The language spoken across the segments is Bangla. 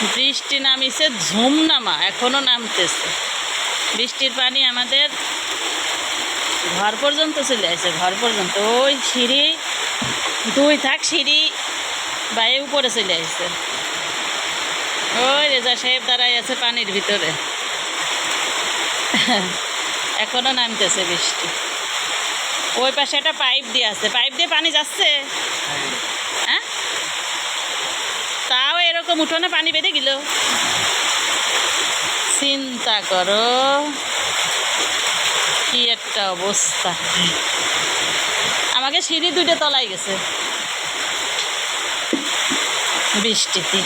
বৃষ্টি নামিছে ঝুম নামা এখনও নামতেছে। বৃষ্টির পানি আমাদের ঘর পর্যন্ত চলে আসে, ঘর পর্যন্ত। ওই সিঁড়ি, দুই থাক সিঁড়ি বাইরে উপরে চলে আসছে ওই রেজা সাহেব দাঁড়াই আছে পানির ভিতরে। এখনও নামতেছে বৃষ্টি। ওই পাশে একটা পাইপ দিয়ে আছে, পাইপ দিয়ে পানি যাচ্ছে। উঠোনে পানি বেঁধে গেল। চিন্তা করো, কি একটা অবস্থা। আমাকে সিঁড়ি দুইটা তলায় গেছে। বৃষ্টিতে।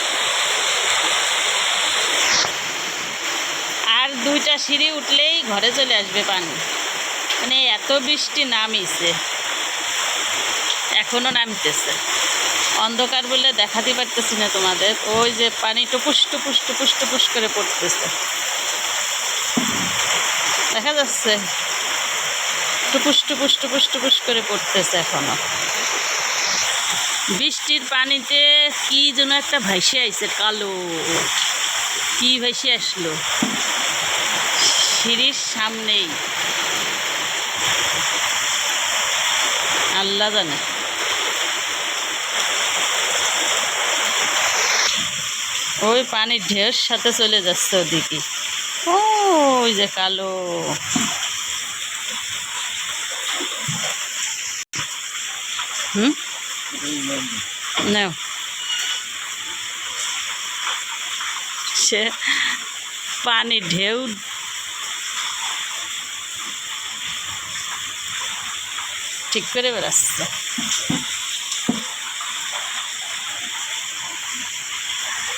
আর দুইটা সিঁড়ি উঠলেই ঘরে চলে আসবে পানি। মানে এত বৃষ্টি নামিছে এখনও নামতেছে। অন্ধকার বলে দেখাতে পারতেছি না তোমাদের। ওই যে পানি টুপুস টুপুস টুপুস টুপুস করে পড়তেছে। দেখা যাচ্ছে? টুপুস টুপুস টুপুস টুপুস করে পড়তেছে এখনও। বৃষ্টির পানিতে কি যেন একটা ভাইসে আইছে, কালো। কি ভাইসে আসলো? সিঁড়ির সামনেই। আল্লাহ জানে। ওই পানির ঢেউর সাথে চলে যাচ্ছে ওদিকে। ওই যে কালো। হুম? নাও। সে পানি ঢেউ। ঠিক করে বেড়াচ্ছে।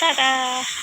Ta-da!